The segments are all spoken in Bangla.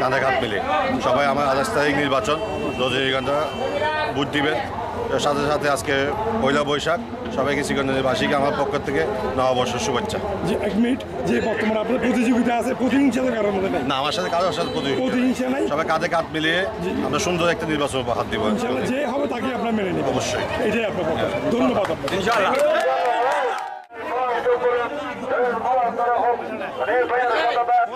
কাঁধে কাঁধ মিলে। সবাই আমার আঠাশ তারিখ নির্বাচন রজনীগন্ধা ভোট দিবেন। এর সাথে সাথে আজকে পয়লা বৈশাখ সবাইকে শ্রীগঞ্জবাসীকে আমার পক্ষ থেকে নববর্ষের শুভেচ্ছা। যে এক মিনিট যে বর্তমানে আপনার প্রতিযোগিতা আছে প্রতিহিংসা তো মধ্যে নেই। না আমার সাথে কারোর সাথে প্রতিযোগিতা প্রতিহিংসা নাই। সবাই কাঁধে কাঁধ মিলিয়ে আমরা সুন্দর একটা নির্বাচন উপহার দিব। ইনশাআল্লাহ যে হবে তাকে আপনার মেনে নেবেন। অবশ্যই। এটাই আপনার কথা ধন্যবাদ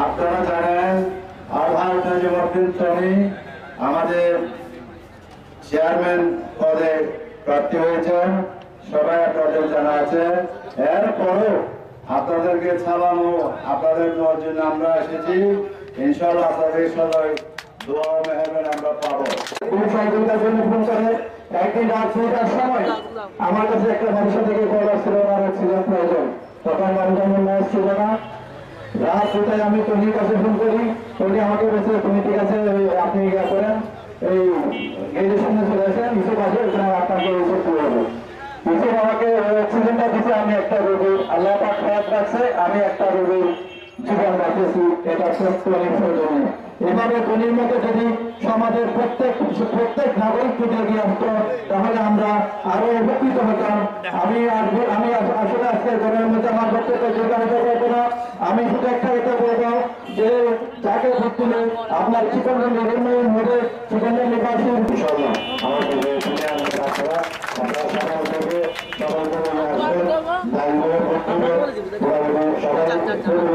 আপনারা জানেন আলহাজ নাজিমুদ্দিন টনি আমাদের চেয়ারম্যান পদে প্রার্থী হয়েছেন। সবাই আপনাদের জানা আছে। এরপরও আপনাদেরকে ছাড়ানো, আপনাদের দেওয়ার জন্য আমরা এসেছি। ইনশাল্লাহ আপনাদের সবাই দোয়া ও আমরা পাবো। একদিন রাত ছয়টার সময় আমার কাছে একটা মানুষের থেকে কল আসছিল আমার অক্সিজেন প্রয়োজন তখন মানুষের ম্যাচ ছিল না। রাত দুটায় আমি টনির কাছে ফোন করি। টনি আমাকে বলছে, তুমি ঠিক আছে? আপনি ইয়া করেন। এই গেটের চলে আসেন ইসুফ আছে ওখানে আপনাকে ইসুফ করে দেবো ইসুফ আমাকে অক্সিজেনটা দিতে আমি একটা রোগীর আল্লাহ পাক খারাপ রাখছে, আমি একটা রোগীর জীবন বাঁচিয়েছি। এটা সত্য নির্ভরজনীয় এভাবে টনির মতো যদি সমাজের প্রত্যেক প্রত্যেক নাগরিক যদি এগিয়ে আসতো, তাহলে আমরা আরও উপকৃত হতাম। আমি আমি আস- আসলে আজকে গণের মধ্যে আমার বক্তব্য দীর্ঘায়িত করব না আমি শুধু একটা কথা বলব যে যাকে ভোট আপনার জীবনের নির্ণয় হবে জীবনের থেকে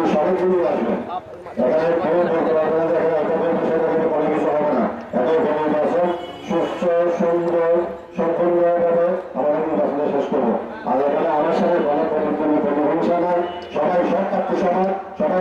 সবাই সবাই আসবে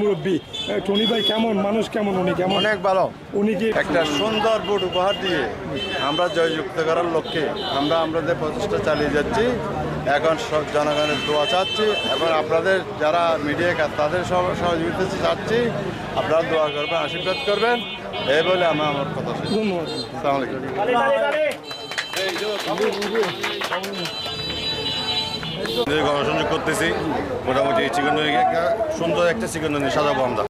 মুরব্বী টনি ভাই কেমন? মানুষ কেমন? উনি কেমন? অনেক ভালো। উনি কি একটা সুন্দর ভোট উপহার দিয়ে আমরা জয়যুক্ত করার লক্ষ্যে আমরা আমাদের প্রচেষ্টা চালিয়ে যাচ্ছি। এখন সব জনগণের দোয়া চাচ্ছি। এবং আপনাদের যারা মিডিয়া কাজ তাদের সহ- সহযোগিতা চাচ্ছি। আপনারা দোয়া করবেন, আশীর্বাদ করবেন। এই বলে আমি আমার কথা গণসংযোগ করতেছি, মোটামুটি চিকন সুন্দর একটা চিকন সাজাবো আমরা।